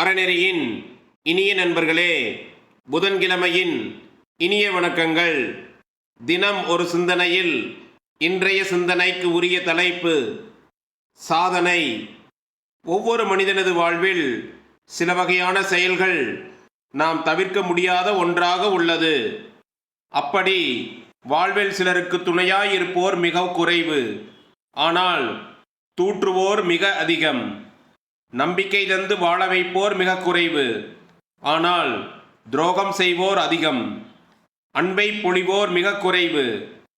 அறநெறியின் இனிய நண்பர்களே புதன்கிழமையின் இனிய வணக்கங்கள். தினம் ஒரு சிந்தனையில் இன்றைய சிந்தனைக்கு உரிய தலைப்பு சாதனை. ஒவ்வொரு மனிதனது வாழ்வில் சில வகையான செயல்கள் நாம் தவிர்க்க முடியாத ஒன்றாக உள்ளது. அப்படி வாழ்வில் சிலருக்கு துணையாயிருப்போர் மிக குறைவு. ஆனால் தூற்றுவோர் மிக அதிகம். நம்பிக்கை தந்து வாழ வைப்போர் மிக குறைவு. ஆனால் துரோகம் செய்வோர் அதிகம். அன்பை பொழிவோர் மிக குறைவு.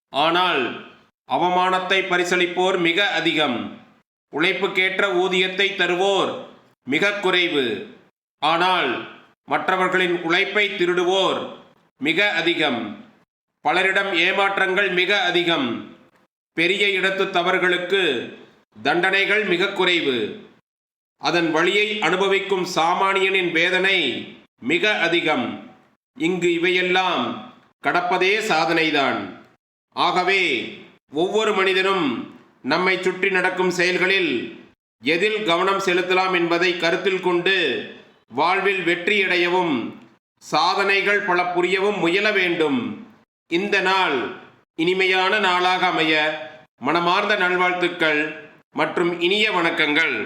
ஆனால் அவமானத்தை பரிசளிப்போர் மிக அதிகம். உழைப்புக்கேற்ற ஊதியத்தை தருவோர் மிக குறைவு. ஆனால் மற்றவர்களின் உழைப்பை திருடுவோர் மிக அதிகம். பலரிடம் ஏமாற்றங்கள் மிக அதிகம். பெரிய இடத்து தவறுகளுக்கு தண்டனைகள் மிக குறைவு. அதன் வழியை அனுபவிக்கும் சாமானியனின் வேதனை மிக அதிகம். இங்கு இவையெல்லாம் கடப்பதே சாதனைதான். ஆகவே ஒவ்வொரு மனிதனும் நம்மை சுற்றி நடக்கும் செயல்களில் எதில் கவனம் செலுத்தலாம் என்பதை கருத்தில் கொண்டு வாழ்வில் வெற்றியடையவும் சாதனைகள் பல புரியவும் முயல வேண்டும். இந்த நாள் இனிமையான நாளாக அமைய மனமார்ந்த நல்வாழ்த்துக்கள் மற்றும் இனிய வணக்கங்கள்.